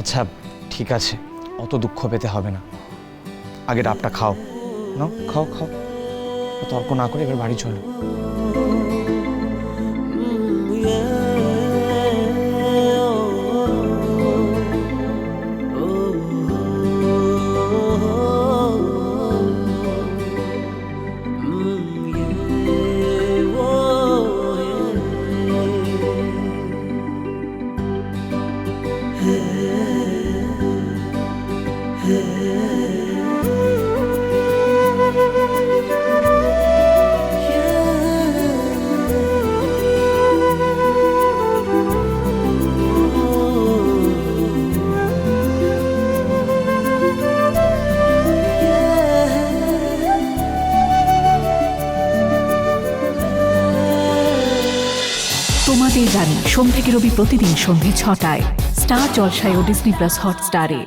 আচ্ছা ঠিক আছে। অত দুঃখ পেতে হবে না। আগে ডাবটা খাও। নাও, খাও খাও। তর্ক না করে এবার বাড়ি চলো। তোমাদের জানি সোম রবি প্রতিদিন সন্ধ্যে ছটায়। স্টার জলসায় ও ডিসনি প্লাস হটস্টারে।